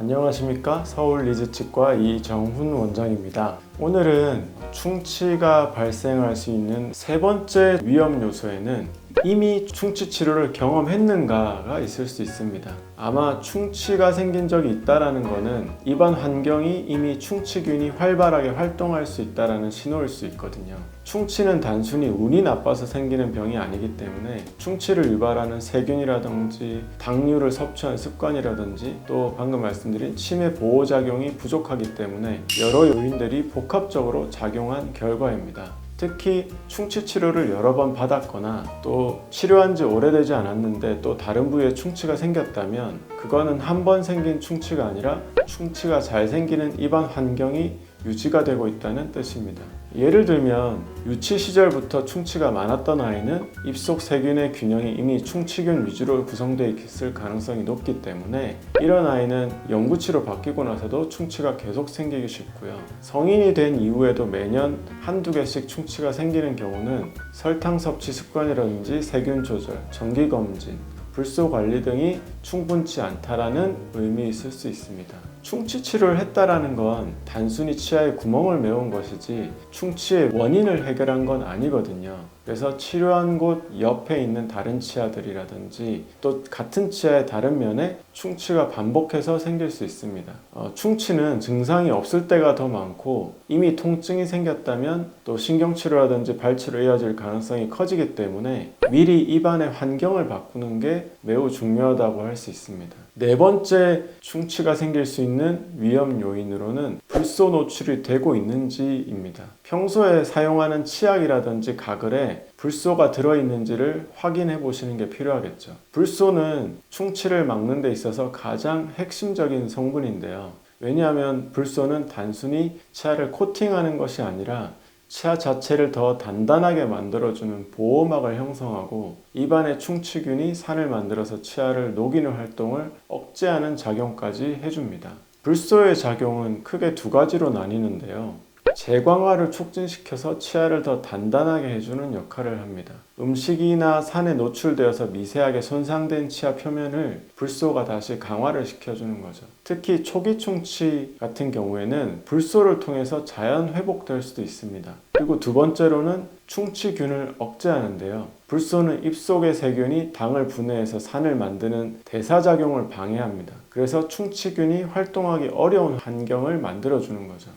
안녕하십니까 서울 리즈 치과 이정훈 원장입니다. 오늘은 충치가 발생할 수 있는 세 번째 위험 요소에는 이미 충치 치료를 경험했는가가 있을 수 있습니다. 아마 충치가 생긴 적이 있다라는 것은 입안 환경이 이미 충치균이 활발하게 활동할 수 있다라는 신호일 수 있거든요. 충치는 단순히 운이 나빠서 생기는 병이 아니기 때문에 충치를 유발하는 세균이라든지 당류를 섭취한 습관이라든지 또 방금 말씀드린 치매 보호 작용이 부족하기 때문에 여러 요인들이 복합적으로 작용한 결과입니다. 특히 충치 치료를 여러 번 받았거나 또 치료한 지 오래되지 않았는데 또 다른 부위에 충치가 생겼다면 그거는 한 번 생긴 충치가 아니라 충치가 잘 생기는 입안 환경이 유지가 되고 있다는 뜻입니다. 예를 들면 유치 시절부터 충치가 많았던 아이는 입속 세균의 균형이 이미 충치균 위주로 구성되어 있을 가능성이 높기 때문에 이런 아이는 영구치로 바뀌고 나서도 충치가 계속 생기기 쉽고요. 성인이 된 이후에도 매년 한두 개씩 충치가 생기는 경우는 설탕 섭취 습관이라든지 세균 조절, 정기 검진, 불소 관리 등이 충분치 않다라는 의미 있을 수 있습니다. 충치 치료를 했다라는 건 단순히 치아에 구멍을 메운 것이지 충치의 원인을 해결한 건 아니거든요. 그래서 치료한 곳 옆에 있는 다른 치아들이라든지 또 같은 치아의 다른 면에 충치가 반복해서 생길 수 있습니다. 어, 충치는 증상이 없을 때가 더 많고 이미 통증이 생겼다면 또 신경치료라든지 발치로 이어질 가능성이 커지기 때문에 미리 입안의 환경을 바꾸는 게 매우 중요하다고 할 수 있습니다. 네 번째 충치가 생길 수 있는 위험 요인으로는 불소 노출이 되고 있는지입니다. 평소에 사용하는 치약이라든지 가글에 불소가 들어있는지를 확인해 보시는 게 필요하겠죠. 불소는 충치를 막는 데 있어서 가장 핵심적인 성분인데요. 왜냐하면 불소는 단순히 치아를 코팅하는 것이 아니라 치아 자체를 더 단단하게 만들어주는 보호막을 형성하고 입안의 충치균이 산을 만들어서 치아를 녹이는 활동을 억제하는 작용까지 해줍니다. 불소의 작용은 크게 두 가지로 나뉘는데요. 재광화를 촉진시켜서 치아를 더 단단하게 해주는 역할을 합니다. 음식이나 산에 노출되어서 미세하게 손상된 치아 표면을 불소가 다시 강화를 시켜주는 거죠. 특히 초기 충치 같은 경우에는 불소를 통해서 자연 회복될 수도 있습니다. 그리고 두 번째로는 충치균을 억제하는데요. 불소는 입속의 세균이 당을 분해해서 산을 만드는 대사작용을 방해합니다. 그래서 충치균이 활동하기 어려운 환경을 만들어주는 거죠.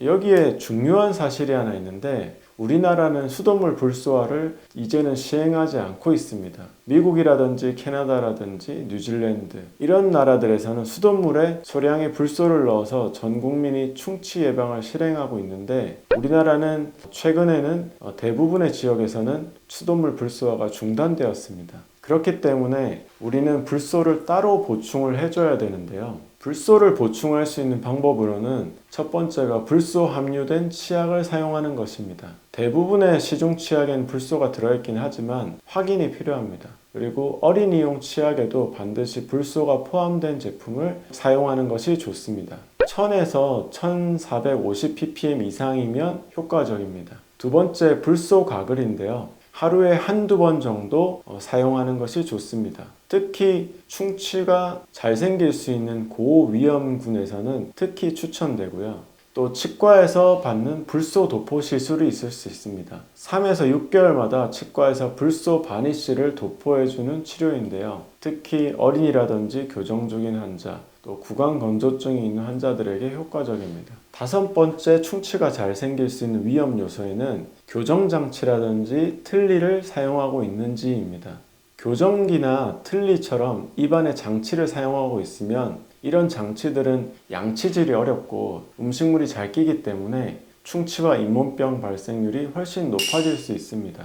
여기에 중요한 사실이 하나 있는데 우리나라는 수돗물 불소화를 이제는 시행하지 않고 있습니다. 미국이라든지 캐나다라든지 뉴질랜드 이런 나라들에서는 수돗물에 소량의 불소를 넣어서 전 국민이 충치 예방을 실행하고 있는데 우리나라는 최근에는 어, 대부분의 지역에서는 수돗물 불소화가 중단되었습니다. 그렇기 때문에 우리는 불소를 따로 보충을 해줘야 되는데요. 불소를 보충할 수 있는 방법으로는 첫 번째가 불소 함유된 치약을 사용하는 것입니다. 대부분의 시중 치약엔 불소가 들어있긴 하지만 확인이 필요합니다. 그리고 어린이용 치약에도 반드시 불소가 포함된 제품을 사용하는 것이 좋습니다. 1000에서 1450ppm 이상이면 효과적입니다. 두 번째 불소 가글인데요. 하루에 한두 번 정도 어, 사용하는 것이 좋습니다. 특히 충치가 잘 생길 수 있는 고위험군에서는 특히 추천되고요. 또 치과에서 받는 불소 도포 시술이 있을 수 있습니다. 3에서 6개월마다 치과에서 불소 바니쉬를 도포해주는 치료인데요. 특히 어린이라든지 교정 중인 환자, 또 구강 건조증이 있는 환자들에게 효과적입니다. 다섯 번째 충치가 잘 생길 수 있는 위험 요소에는 교정 장치라든지 틀니를 사용하고 있는지입니다. 교정기나 틀니처럼 입안에 장치를 사용하고 있으면 이런 장치들은 양치질이 어렵고 음식물이 잘 끼기 때문에 충치와 잇몸병 발생률이 훨씬 높아질 수 있습니다.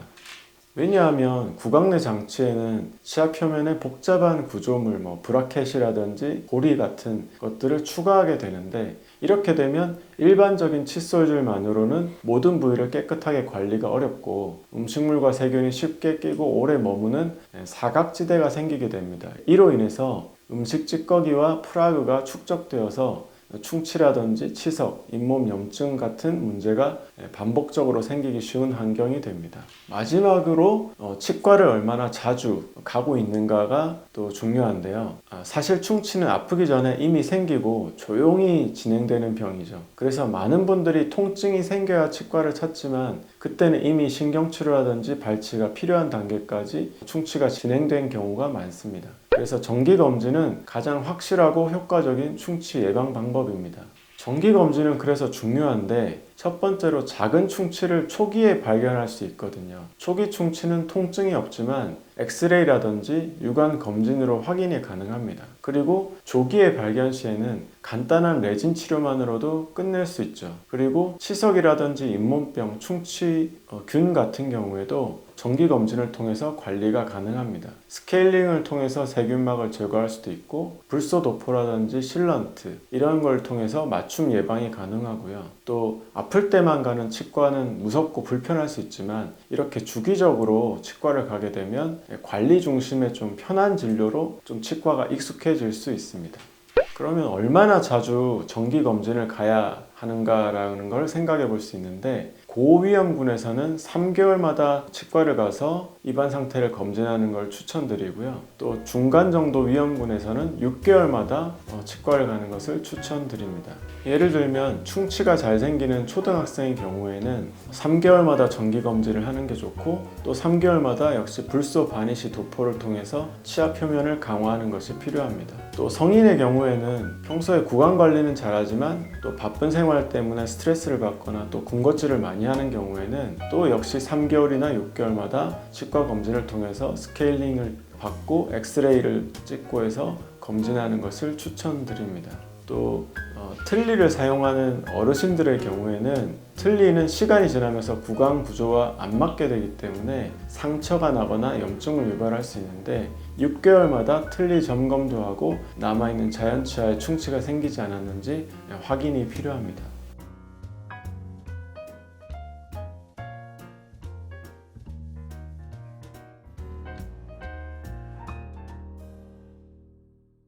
왜냐하면 구강 내 장치에는 치아 표면에 복잡한 구조물, 뭐 브라켓이라든지 고리 같은 것들을 추가하게 되는데 이렇게 되면 일반적인 칫솔질만으로는 모든 부위를 깨끗하게 관리가 어렵고 음식물과 세균이 쉽게 끼고 오래 머무는 사각지대가 생기게 됩니다. 이로 인해서 음식 찌꺼기와 프라그가 축적되어서 충치라든지 치석, 잇몸 염증 같은 문제가 반복적으로 생기기 쉬운 환경이 됩니다. 마지막으로 어, 치과를 얼마나 자주 가고 있는가가 또 중요한데요. 아, 사실 충치는 아프기 전에 이미 생기고 조용히 진행되는 병이죠. 그래서 많은 분들이 통증이 생겨야 치과를 찾지만 그때는 이미 신경치료라든지 발치가 필요한 단계까지 충치가 진행된 경우가 많습니다. 그래서 정기 검진은 가장 확실하고 효과적인 충치 예방 방법입니다. 정기 검진은 그래서 중요한데 첫 번째로 작은 충치를 초기에 발견할 수 있거든요. 초기 충치는 통증이 없지만 엑스레이라든지 유관 검진으로 확인이 가능합니다. 그리고 조기의 발견 시에는 간단한 레진 치료만으로도 끝낼 수 있죠. 그리고 치석이라든지 잇몸병, 충치, 어, 균 같은 경우에도 정기 검진을 통해서 관리가 가능합니다. 스케일링을 통해서 세균막을 제거할 수도 있고 불소 도포라든지 실런트 이런 걸 통해서 맞춤 예방이 가능하고요. 또 아플 때만 가는 치과는 무섭고 불편할 수 있지만 이렇게 주기적으로 치과를 가게 되면 관리 중심의 좀 편한 진료로 좀 치과가 익숙해질 수 있습니다. 그러면 얼마나 자주 정기 검진을 가야 하는가라는 걸 생각해 볼 수 있는데 고위험군에서는 3개월마다 치과를 가서 입안 상태를 검진하는 걸 추천드리고요. 또 중간 정도 위험군에서는 6개월마다 어, 치과를 가는 것을 추천드립니다. 예를 들면 충치가 잘 생기는 초등학생의 경우에는 3개월마다 정기 검진을 하는 게 좋고 또 3개월마다 역시 불소 바니시 도포를 통해서 치아 표면을 강화하는 것이 필요합니다. 또 성인의 경우에는 평소에 구강 관리는 잘하지만 또 바쁜 생활 때문에 스트레스를 받거나 또 군것질을 많이 하는 경우에는 또 역시 3개월이나 6개월마다 치과 검진을 통해서 스케일링을 받고 엑스레이를 찍고 해서 검진하는 것을 추천드립니다. 또 어, 틀니를 사용하는 어르신들의 경우에는 틀니는 시간이 지나면서 구강 구조와 안 맞게 되기 때문에 상처가 나거나 염증을 유발할 수 있는데 6개월마다 틀니 점검도 하고 남아있는 자연치아에 충치가 생기지 않았는지 확인이 필요합니다.